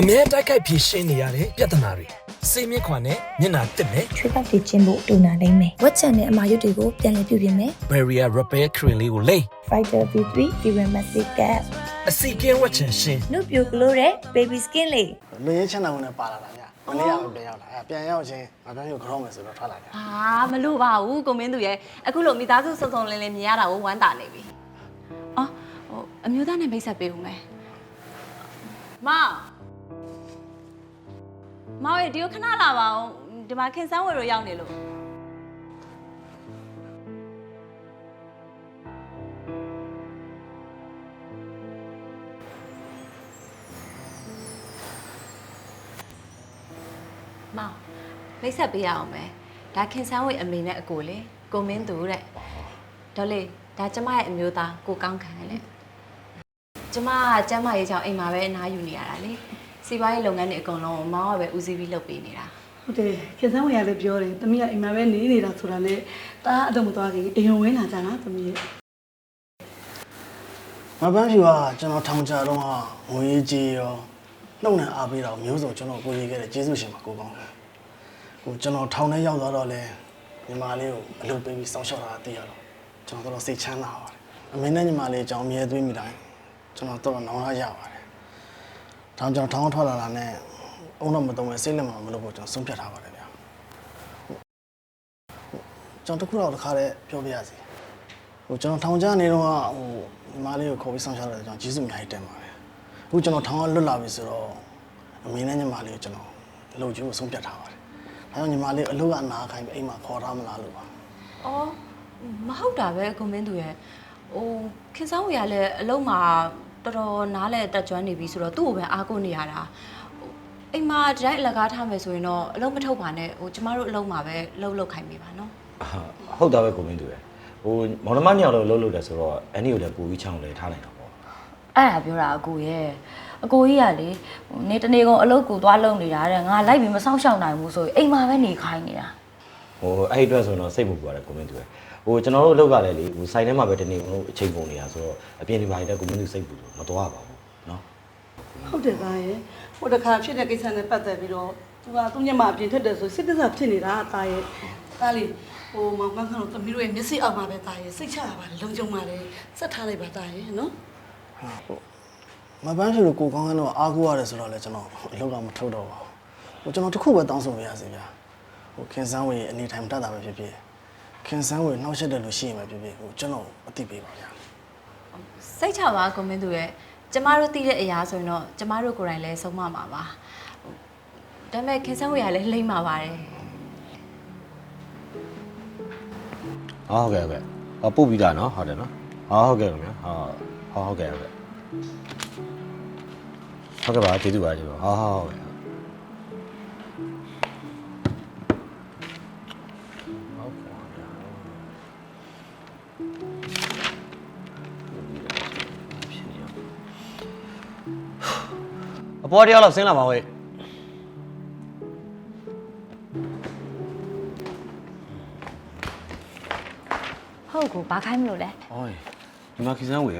အမြဲတိုက်ခိုက်ဖြေရှင်းနေရတဲ့ပြဿနာတွေစိတ်မြင့်ခွာနဲ့မျက်နှာတစ်နဲ့ချွေးကောက်တွေကျင်းဖို့တူနာလိမ့်မယ်ဝက်ချန်နဲ့အမာရွတ်တွေကိုပြန်လည်ပြုပြင်မယ် barrier repair cream လေးကိုလိမ့် Fighter V3 Dermatic Cap အစီကင်းဝတ်ချင်ရှင်းနုပြိုကလို့တဲ့ baby skin လေးလူရင်းချမ်းသာဝင်နဲ့ပါလာတာညမနေ့ကပဲပြန်ရောက်လာအဲပြန်ရောက်ချင်းငါပြောင်းကိုခေါင်းမယ်ဆိုတော့ထွက်လာကြအာမလို့ပါဘူးကိုမင်းသူရဲ့အခုလိုမိသားစုစုံစုံလင်းလင်းမြင်ရတာကိုဝမ်းသာနေပြီအော်ဟိုအမျိုးသားနဲ့မိတ်ဆက်ပေးဦးမယ်မ မောင်ရေဒီကိုခဏလာပါအောင်ဒီမှာခင်စန်းဝယ်ရောရောက်နေလို့မောင်မိတ်ဆက်ပေးရအောင်မယ်ဒါခင်ဆန်းဝေအမေနဲ့အကိုလေကိုမင်းသူတဲ့ဒေါ်လေးဒါကျမရဲ့အမျိုးသားကိုကောင်းခံလေကျမကကျမရေးချောင်းအိမ်မှာပဲအနားယူနေရတာလေ စီးပွားရေးလုပ်ငန်းတွေအကုန်လုံးကိုမောင်ကပဲဦးစီးပြီးလုပ်ပေးနေတာဟုတ်တယ်ခင်စန်းဝင်ရလည်းပြောတယ်သမီးကအိမ်မှာပဲနေနေတာဆိုတာနဲ့ตาအတော့မသွားခင်အိမ်ဝင်ဝင်လာကြတာသမီးရဲ့မပန်းဖြူကကျွန်တော်ထောင်ကြတော့ငွေကြီးရောနှုတ်နဲ့အားပေးတော့မျိုးစုံကျွန်တော်ကိုရေးခဲ့တဲ့ကျေးဇူးရှင်ပါကိုကောင်းဟိုကျွန်တော်ထောင်ထဲရောက်သွားတော့လဲညီမလေးကိုအလုပ်ပေးပြီးစောင့်ရှောက်တာသိရတော့ကျွန်တော်တော့စိတ်ချမ်းသာပါတယ်အမေနဲ့ညီမလေးအကြောင်းအမြဲသွေးမိတိုင်းကျွန်တော်တော့နောင်ရရပါတယ် ထောင်ကျွန်တော်ထောင်ထွက်လာတာနဲ့အုံတော့မတုံးပဲစိတ်လက်မမလို့ကိုကျွန်တော်ဆုံးဖြတ်ထားပါတယ်ဗျာကျွန်တော်တခုတော့တစ်ခါတည်းပြောပြရစီဟိုကျွန်တော်ထောင်ချနေတော့ဟိုညီမလေးကိုခေါ်ပြီးဆောင်ရှားတယ်ကျွန်တော်ကျေးဇူးအများကြီးတင်ပါတယ်အခုကျွန်တော်ထောင်ကလွတ်လာပြီဆိုတော့အမေနဲ့ညီမလေးကိုကျွန်တော်အလုပ်ကြီးကိုဆုံးဖြတ်ထားပါတယ်ဒါကြောင့်ညီမလေးအလုပ်ကအနာခိုင်းပြီးအိမ်မှာခေါ်ထားမလားလို့ပါအော်မဟုတ်တာပဲကိုမင်းသူရဲ့ဟိုခင်ဆန်းဝေကလည်းအလုံးမှာ တော်တော်နားလဲတက်ကြွနေပြီဆိုတော့သူ့ကိုပဲအားကိုးနေရတာဟိုအိမ်မှာဒီတိုင်းအလကားထားမယ်ဆိုရင်တော့အလုံးမထုတ်ပါနဲ့ဟိုကျမတို့အလုံးမှာပဲလှုပ်လှုပ်ခိုင်းပေးပါနော်ဟာဟုတ်တာပဲကိုမင်းသူရယ်ဟိုမောင်နှမညောင်လို့လှုပ်လှုပ်တယ်ဆိုတော့အန်နီကိုလည်းပူပြီးချောင်းလဲထားလိုက်တာပေါ့အဲ့ဒါပြောတာအကိုရဲ့အကိုကြီးကလေဟိုနေတနေကုန်အလုပ်ကိုသွားလုံနေတာတဲ့ငါလိုက်ပြီးမဆောင်ရှောက်နိုင်ဘူးဆိုရင်အိမ်မှာပဲနေခိုင်းနေတာဟိုအဲ့ဒီအတွက်ဆိုတော့စိတ်မပူပါနဲ့ကိုမင်းသူရယ် ဟိုကျွန်တော်တို့အလုပ်ကလည်းလေဟိုဆိုင်ထဲမှာပဲတနေ့ကုန်အချိန်ကုန်နေတာဆိုတော့အပြင်ဒီပိုင်းတက်ကိုမင်းသူစိတ်ပူလို့မတော်ပါဘူးနော်ဟုတ်တယ်သားရဲ့ဟိုတခါဖြစ်တဲ့ကိစ္စနဲ့ပတ်သက်ပြီးတော့သူကသူ့ညမအပြင်ထွက်တယ်ဆိုစစ်တပ်စာဖြစ်နေတာသားရဲ့သားလေးဟိုမောင်မန်းခန့်တို့သမီးတို့ရဲ့မျက်စိအောက်မှာပဲသားရဲ့စိတ်ချရပါလေလုံခြုံပါလေစက်ထားလိုက်ပါသားရဲ့နော်ဟုတ်မပန်းဖြူကိုကိုကောင်းကတော့အားကိုးရတယ်ဆိုတော့လေကျွန်တော်အလုပ်ကမထုတ်တော့ပါဘူးဟိုကျွန်တော်တခုပဲတောင်းဆိုပြရစီဗျာဟိုခင်စန်းဝေအနေထိုင်မတတ်တာပဲဖြစ်ဖြစ် ခင်စန်းဝေနှောက်ရက်တယ်လို့ရှိရင်ပဲဖြစ်ဖြစ်ဟိုကျွန်တော်အသိပေးပါဗျာစိတ်ချပါကိုမင်းသူရဲ့ကျမတို့သိတဲ့အရာဆိုရင်တော့ကျမတို့ကိုယ်တိုင်လည်းဆုံးမမှာပါဟိုဒါပေမဲ့ခင်ဆန်းဝေကလည်းလိမ့်မှာပါတယ်ဟာဟုတ်ကဲ့ဟုတ်ကဲ့ဟောပုတ်ပြီးသားနော်ဟုတ်တယ်နော်ဟာဟုတ်ကဲ့ခင်ဗျာဟာဟောဟုတ်ကဲ့ဟုတ်ကဲ့ဟုတ်ကဲ့ပါကျေးဇူးပါကျေးဇူးပါဟာဟုတ်ကဲ့ အပေါ်တရားလောက်ဆင်းလာပါဝေးဟုတ်ကိုဘာခိုင်းမလို့လဲ။အော်ဒီမှာခီစမ်းဝယ်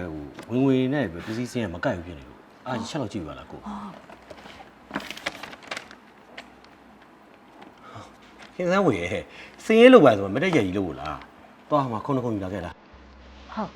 ဟိုဝင်ငွေနဲ့ပဲပစ္စည်းစင်းရမကိုက်ဘူးဖြစ်နေလို့အားချက်လောက်ကြည့်ပါလားကို။ခီစမ်းဝယ်စင်းရဲလို့ပါဆိုမတက်ရကြီးလို့လား။သွားမှာခုနခုန်ယူလာခဲ့လားဟုတ်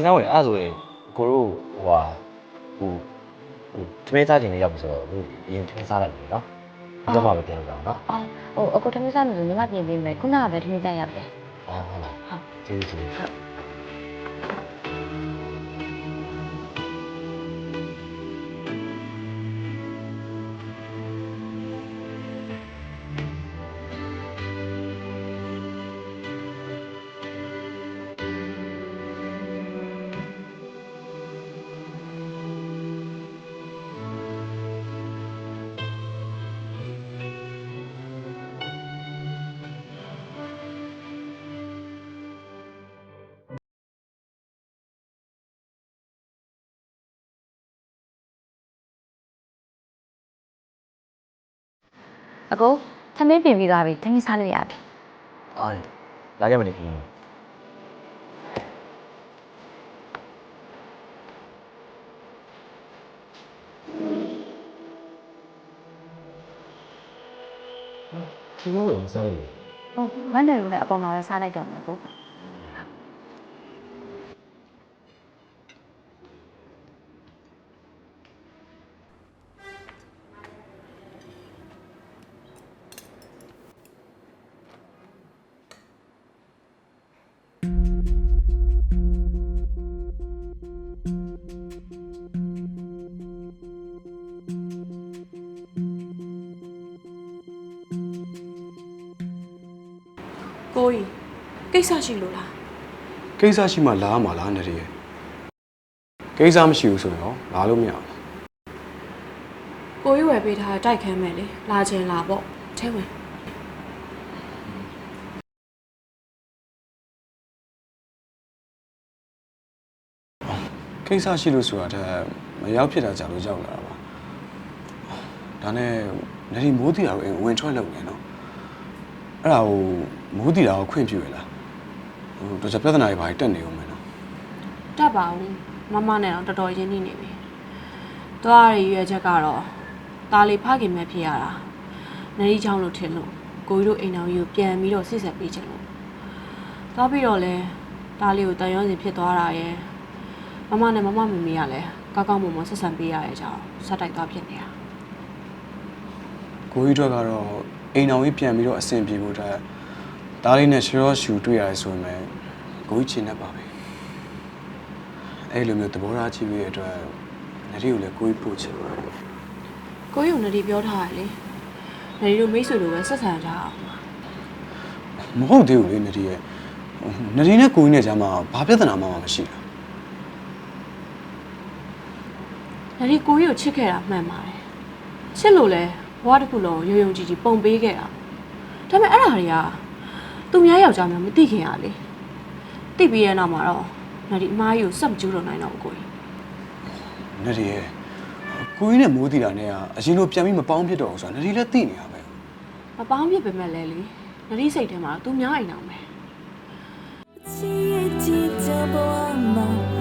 ခင်ဗျားဝင်အဲ့ဆိုရင်ကိုတို့ဟိုဟာဟိုဟိုတမဲသားတင်လေးရောက်ပြီဆိုတော့ဟိုအရင်တမဲစားလိုက်ပြီနော်ဒီတော့မှပဲပြန်လို့တော့နော်အော်ဟိုအကိုသမီးစားလို့ဆိုညီမပြင်ပေးမယ်ခုနကပဲသမီးတက်ရတယ်အော်ဟုတ်လားဟုတ်ကျေးဇူးတင်ဟုတ် အကိုသမီးပြင်ပြီးသွားပြီသမီးစားလို့ရပြီအော်လာခဲ့မနေခင်ဗျာဒီလိုလုံးစားရည်ဟုတ်မန်းတယ်လို့လည်းအပေါ်မှာပဲစားလိုက်တော့မယ်ကို ကိုကြီးကိစ္စရှိလို့လားကိစ္စရှိမှလာမှာလားနေရယ်ကိစ္စမရှိဘူးဆိုတော့လာလို့မရဘူးကိုကြီးဝယ်ပေးထားတဲ့တိုက်ခန်းမယ်လေလာချင်လာပေါ့ထဲဝင်ကိစ္စရှိလို့ဆိုတာတည်းမရောက်ဖြစ်တာကြာလို့ရောက်လာတာပါဒါနဲ့နေဒီမိုးတီတာကိုအိမ်ဝင်ထွက်လုပ်နေနော် အဲ့ဒါကိုမိုးတီတာကိုခွင့်ပြုရလားဟိုတော့ပြဿနာတွေဘာတွေတက်နေအောင်မယ်နော် တတ်ပါဦးမမနဲ့တော့တော်တော်ရင်းနှီးနေပြီသွားရရွယ်ချက်ကတော့ตาလေးဖခင်မဲ့ဖြစ်ရတာနရီချောင်းလို့ထင်လို့ကိုကြီးတို့အိမ်တော်ကြီးကိုပြန်ပြီးတော့စစ်ဆက်ပေးချင်လို့သွားပြီးတော့လဲตาလေးကိုတန်ရုံးစီဖြစ်သွားတာရယ်မမနဲ့မမမမေကလည်းကောက်ကောက်မွန်မွန်ဆက်ဆံပေးရတဲ့ကြောင်းဆက်တိုက်သွားဖြစ်နေတာ ကိုကြီးတို့ကတော့ အိမ်အောင်ကြီးပြန်ပြီးတော့အဆင်ပြေဖို့အတွက်ဒါလေးနဲ့ရှရောရှူတွေ့ရတယ်ဆိုရင်လည်းကိုကြီးချင်တတ်ပါပဲအဲ့လိုမျိုးသဘောထားကြည့်ပြီးတဲ့အတွက်နေဒီကိုလည်းကိုကြီးပို့ချင်ပါတယ်ကိုကြီးကနရီပြောထားတယ်လေနရီတို့မိတ်ဆွေလိုပဲဆက်ဆံကြအောင်မဟုတ်သေးဘူးလေနဒီရဲ့နဒီနဲ့ကိုကြီးနဲ့ကြားမှာဘာပြဿနာမှမရှိတာဒါဒီကိုကြီးကိုချစ်ခဲ့တာမှန်ပါတယ်ချစ်လို့လဲ ဘဝတစ်ခုလုံးရုံရုံကြည်ကြည်ပုံပေးခဲ့တာဒါပေမဲ့အဲ့ဒါတွေကသူများယောက်ျားများမသိခင်ရလေသိပြီးတဲ့နောက်မှာတော့ဒါဒီအမားကြီးကိုစက်မကျူးတော့နိုင်တော့ဘူးကိုကြီးနဒီရဲ့ကိုကြီးနဲ့မိုးတီတာနဲ့ကအရင်လိုပြန်ပြီးမပေါင်းဖြစ်တော့ဘူးဆိုတာနဒီလည်းသိနေတာပဲမပေါင်းပြစ်ပေမဲ့လဲလေဒါဒီစိတ်ထဲမှာသူများအိမ်အောင်ပဲချစ်ရဲ့ချစ်တဲ့ဘဝမှာမိသား